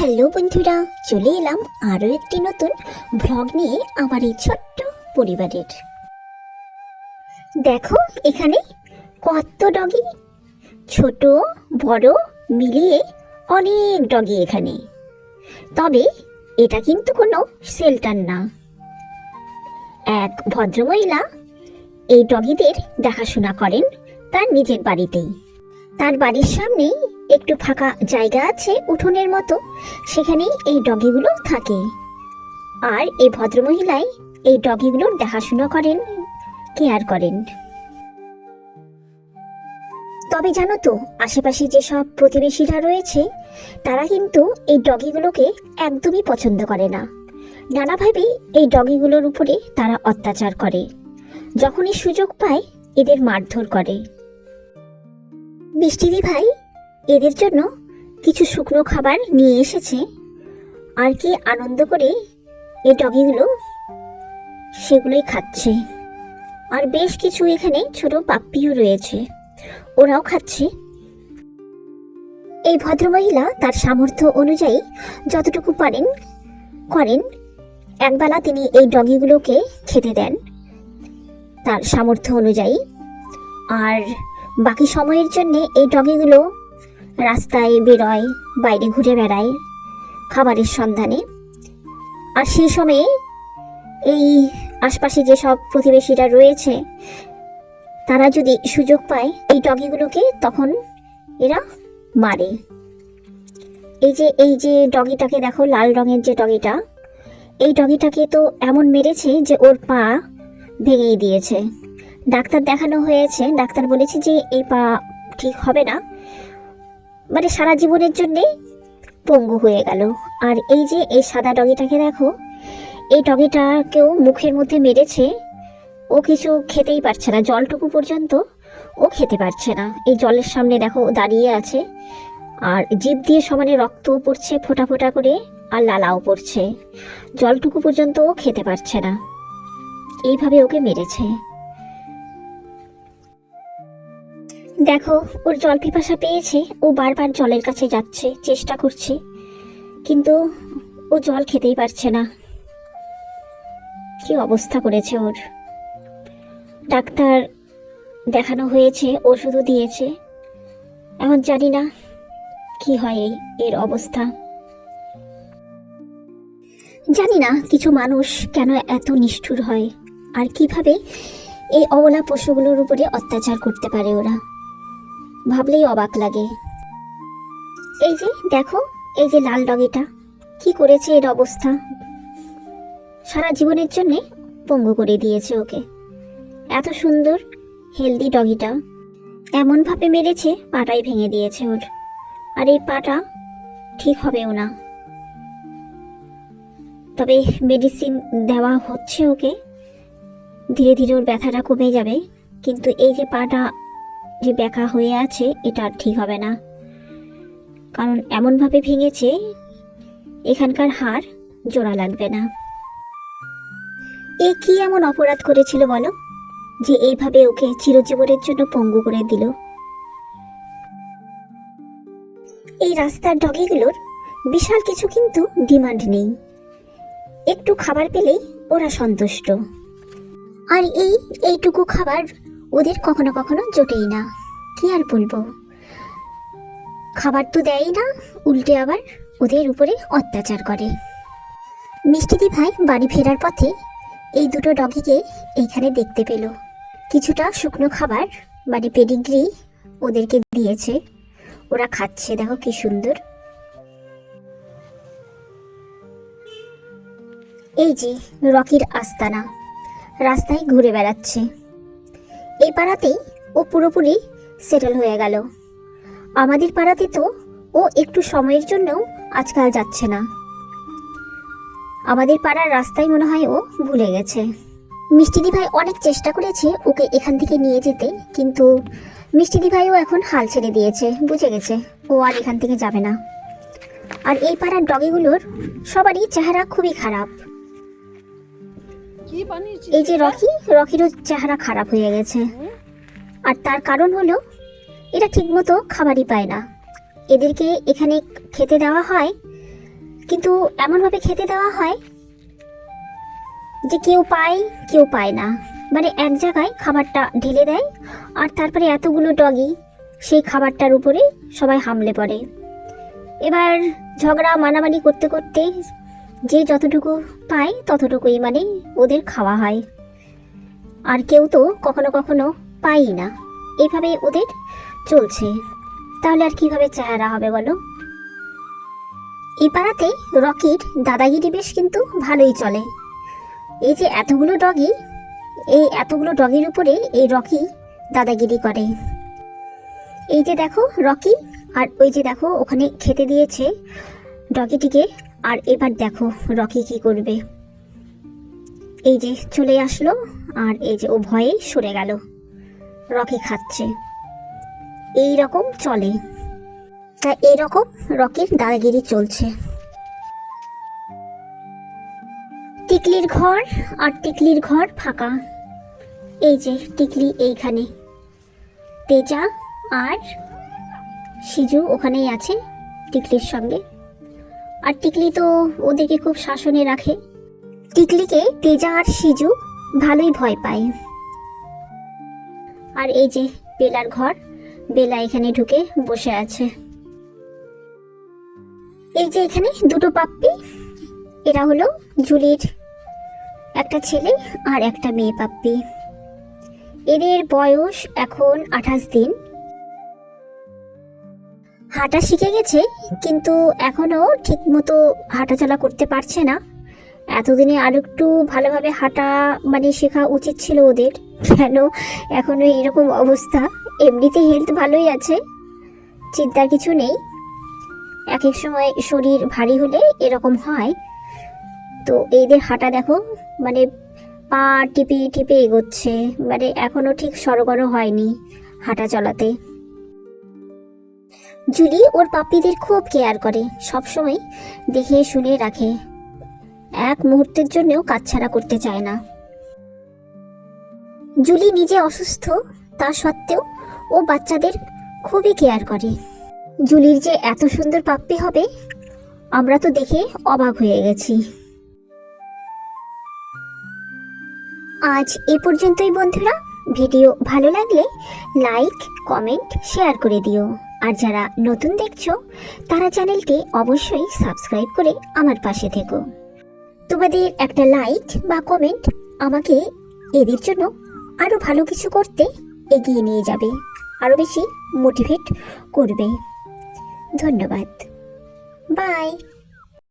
Hello বন্ধুরা, চলে এলাম আরও একটি নতুন ভ্লগ নিয়ে আমার এই ছোট্ট পরিবারের। দেখো, এখানে কত ডগি ছোট, বড়, মিলিয়ে অনেক ডগি এখানে। তবে এটা কিন্তু কোনো শেল্টার না। এক ভদ্রমহিলা এই ডগিদের দেখাশোনা করেন তার নিজের বাড়িতেই। তার বাড়ির সামনেই একটু ফাঁকা জায়গা আছে উঠোনের মতো, সেখানেই এই ডগিগুলো থাকে। আর এই ভদ্রমহিলাই এই ডগিগুলোর দেখাশোনা করেন, কেয়ার করেন। তবে জানো তো, আশেপাশে যেসব প্রতিবেশীরা রয়েছে, তারা কিন্তু এই ডগিগুলোকে একদমই পছন্দ করে না। নানাভাবেই এই ডগিগুলোর উপরে তারা অত্যাচার করে। যখনই সুযোগ পায়, এদের মারধর করে। মিষ্টিদি ভাই এদের জন্য কিছু শুকনো খাবার নিয়ে এসেছে। আর কি আনন্দ করে এই ডগিগুলো সেগুলোই খাচ্ছে। আর বেশ কিছু এখানে ছোট পাপ্পিও রয়েছে। ওরাও খাচ্ছে। এই ভদ্রমহিলা তার সামর্থ্য অনুযায়ী যতটুকু পারেন করেন। একবেলা তিনি এই ডগিগুলোকে খেতে দেন তার সামর্থ্য অনুযায়ী। আর বাকি সময়ের জন্য এই ডগিগুলো রাস্তায় বেরোয়, বাইরে ঘুরে বেড়ায় খাবারের সন্ধানে। আর সেই সময়ে এই আশপাশে যেসব প্রতিবেশীরা রয়েছে, তারা যদি সুযোগ পায়, এই ডগিগুলোকে তখন এরা মারে। এই যে এই যে ডগিটাকে দেখো, লাল রঙের যে ডগিটা, এই ডগিটাকে তো এমন মেরেছে যে ওর পা ভেঙেই দিয়েছে। ডাক্তার দেখানো হয়েছে, ডাক্তার বলেছে যে এই পা ঠিক হবে না। মানে সারা জীবনের জন্যে পঙ্গু হয়ে গেল। আর এই যে এই সাদা ডগিটাকে দেখো, এই ডগিটাকেও মুখের মধ্যে মেরেছে। ও কিছু খেতেই পারছে না, জলটুকু পর্যন্ত ও খেতে পারছে না। এই জলের সামনে দেখো দাঁড়িয়ে আছে। আর জিভ দিয়ে সমানে রক্তও পড়ছে ফোটা ফোটা করে, আর লালাও পড়ছে। জলটুকু পর্যন্ত ও খেতে পারছে না। এইভাবে ওকে মেরেছে। দেখো, ওর জল পিপাসা পেয়েছে, ও বারবার জলের কাছে যাচ্ছে, চেষ্টা করছে। কিন্তু ও জল খেতেই পারছে না। কি অবস্থা করেছে ওর। ডাক্তার দেখানো হয়েছে, ওষুধও দিয়েছে। এখন জানি না কি হয় এই, এর অবস্থা। জানি না কিছু মানুষ কেন এত নিষ্ঠুর হয়, আর কীভাবে এই অবলা পশুগুলোর উপরে অত্যাচার করতে পারে ওরা। ভাবলেই অবাক লাগে। এই যে, দেখো, এই যে লাল ডগিটা। কি করেছে এর অবস্থা? সারা জীবনের জন্যে পঙ্গু করে দিয়েছে ওকে। এত সুন্দর, হেলদি ডগিটা। এমনভাবে মেরেছে, পাটাই ভেঙে দিয়েছে ওর। আর এই পাটা ঠিক হবেও না। তবে মেডিসিন দেওয়া হচ্ছে ওকে। ধীরে ধীরে ওর ব্যথাটা কমে যাবে। কিন্তু এই যে পাটা যে ব্যাকা হয়ে আছে, এটা আর ঠিক হবে না। কারণ এমনভাবে ভেঙেছে, এখানকার হাড় জোড়া লাগবে না। এ কি এমন অপরাধ করেছিল বলো, যে এইভাবে ওকে চিরজীবনের জন্য পঙ্গু করে দিল? এই রাস্তার ডগিগুলোর বিশাল কিছু কিন্তু ডিমান্ড নেই। একটু খাবার পেলেই ওরা সন্তুষ্ট। আর এই, এইটুকু খাবার ওদের কখনো কখনো জোটেই না। কি আর বলব? খাবার তো দেয়ই না, উল্টে আবার ওদের উপরে অত্যাচার করে। মিষ্টিদি ভাই বাড়ি ফেরার পথে এই দুটো ডগিকে এইখানে দেখতে পেল। কিছুটা শুকনো খাবার মানে পেডিগ্রি ওদেরকে দিয়েছে। ওরা খাচ্ছে, দেখো কি সুন্দর। এই যে রকির আস্তানা, রাস্তায় ঘুরে বেড়াচ্ছে। এই পাড়াতেই ও পুরোপুরি সেটেল হয়ে গেল। আমাদের পাড়াতে তো ও একটু সময়ের জন্যও আজকাল যাচ্ছে না। আমাদের পাড়ার রাস্তায় মনে হয় ও ভুলে গেছে। মিষ্টিদি ভাই অনেক চেষ্টা করেছে ওকে এখান থেকে নিয়ে যেতে, কিন্তু মিষ্টিদি ভাইও এখন হাল ছেড়ে দিয়েছে, বুঝে গেছে। ও আর এখান থেকে যাবে না। আর এই পাড়ার ডগিগুলোর সবারই চেহারা খুবই খারাপ। এই যে রকি রকিরও চেহারা খারাপ হয়ে গেছে। আর তার কারণ হলো এরা ঠিকমতো খাবারই পায় না। এদেরকে এখানে খেতে দেওয়া হয় কিন্তু এমনভাবে খেতে দেওয়া হয় যে কেউ পায় কেউ পায় না। মানে এক জায়গায় খাবারটা ঢেলে দেয় আর তারপরে এতগুলো ডগি সেই খাবারটার উপরে সবাই হামলে পড়ে। এবার ঝগড়া মানামানি করতে করতে যে যতটুকু পায় ততটুকুই মানে ওদের খাওয়া হয়। আর কেউ তো কখনো কখনো পায়ই না। এইভাবে ওদের চলছে। তাহলে আর কীভাবে চেহারা হবে বলো? এই পাড়াতে রকির দাদাগিরি বেশ কিন্তু ভালোই চলে। এই যে এতগুলো ডগি, এই এতগুলো ডগির উপরে এই রকি দাদাগিরি করে। এই যে দেখো রকি, আর ওই যে দেখো ওখানে খেতে দিয়েছে ডগিটিকে আর এবার দেখো রকি কি করবে। এই যে চলে আসলো আর এই যে ও ভয়ে সরে গেল। রকি খাচ্ছে। এই রকম চলে। তা এরকম রকির দাদাগিরি চলছে। টিকলির ঘর আর টিকলির ঘর ফাঁকা। এই যে টিকলি এইখানে। তেজা আর সিজু ওখানেই আছে টিকলির সঙ্গে। আর টিকলি তো ওদেরকে খুব শাসনে রাখে। টিকলিকে তেজা আর সিজু ভালোই ভয় পায়। আর এই যে বেলার ঘর, বেলা এখানে ঢুকে বসে আছে। এই যে এখানে দুটো পাপ্পি, এরা হলো জুলির একটা ছেলে আর একটা মেয়ে পাপ্পি। এদের বয়স এখন আঠাশ দিন। হাঁটা শিখে গেছে, কিন্তু এখনও ঠিক মতো হাঁটাচলা করতে পারছে না। এতদিনে আর একটু ভালোভাবে হাঁটা মানে শেখা উচিত ছিল ওদের। কেন? এখনও এরকম অবস্থা। এমনিতে হেলথ ভালোই আছে, চিন্তার কিছু নেই। এক এক সময় শরীর ভারী হলে এরকম হয়। তো এদের হাঁটা দেখো মানে পা টিপে টিপে এগোচ্ছে মানে এখনও ঠিক সরগর হয়নি হাঁটা চলাতে। জুলি ওর পাপ্পিদের খুব কেয়ার করে, সবসময় দেখে শুনে রাখে। এক মুহূর্তের জন্যও কাছছাড়া করতে চায় না। জুলি নিজে অসুস্থ, তা সত্ত্বেও ও বাচ্চাদের খুবই কেয়ার করে। জুলির যে এত সুন্দর পাপ্পি হবে, আমরা তো দেখে অবাক হয়ে গেছি। আজ এ পর্যন্তই বন্ধুরা। ভিডিও ভালো লাগলে লাইক, কমেন্ট, শেয়ার করে দিও। আর যারা নতুন দেখছ, তারা চ্যানেলটি অবশ্যই সাবস্ক্রাইব করে আমার পাশে থেকো। তোমাদের একটা লাইক বা কমেন্ট আমাকে এদের জন্য আরও ভালো কিছু করতে এগিয়ে নিয়ে যাবে আরও বেশি মোটিভেট করবে। ধন্যবাদ। বাই।